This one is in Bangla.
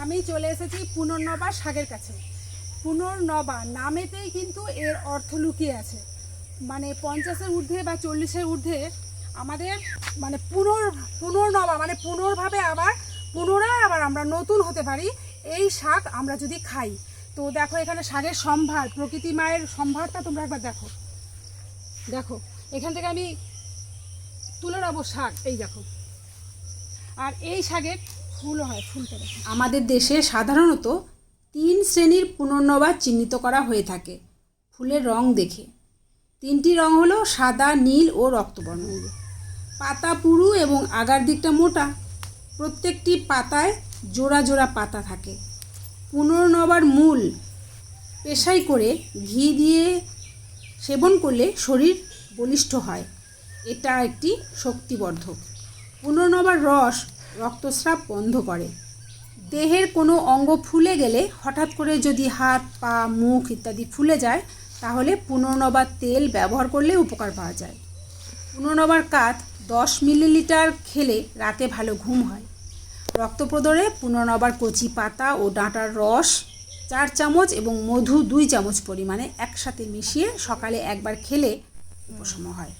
আমি চলে এসেছি পুনর্নবা শাকের কাছে। পুনর্নবা নামেতেই কিন্তু এর অর্থ লুকিয়ে আছে। মানে পঞ্চাশের ঊর্ধ্বে বা চল্লিশের ঊর্ধ্বে আমাদের মানে পুনর, পুনর্নবা মানে পুনর্ভাবে আবার, পুনরায় আবার আমরা নতুন হতে পারি, এই শাক আমরা যদি খাই। তো দেখো এখানে শাকের সম্ভার, প্রকৃতি মায়ের সম্ভারটা তোমরা একবার দেখো। দেখো, এখান থেকে আমি তুলে নেব শাক, এই দেখো। আর এই শাকের ফুলও হয় ফুলটা আমাদের দেশে সাধারণত তিন শ্রেণির পুনর্নবা চিহ্নিত করা হয়ে থাকে, ফুলের রং দেখে। তিনটি রং হলো সাদা, নীল ও রক্তবর্ণ। পাতা পুরু এবং আগার দিকটা মোটা। প্রত্যেকটি পাতায় জোড়া জোড়া পাতা থাকে। পুনর্নবার মূল পেশাই করে ঘি দিয়ে সেবন করলে শরীর বলিষ্ঠ হয়। এটা একটি শক্তিবর্ধক। পুনর্নবার রস রক্তস্রাব বন্ধ করে। দেহের কোনো অঙ্গ ফুলে গেলে হঠাৎ করে যদি হাত, পা, মুখ ইত্যাদি ফুলে যায়, তাহলে পুনর্নবার তেল ব্যবহার করলে উপকার পাওয়া যায়। পুনর্নবার কাত দশ মিলিলিটার খেলে রাতে ভালো ঘুম হয়। রক্ত রক্তপ্রদরে পুনর্নবার কচি পাতা ও ডাঁটার রস, চার চামচ এবং মধু দুই চামচ পরিমাণে একসাথে মিশিয়ে সকালে একবার খেলে উপশম হয়।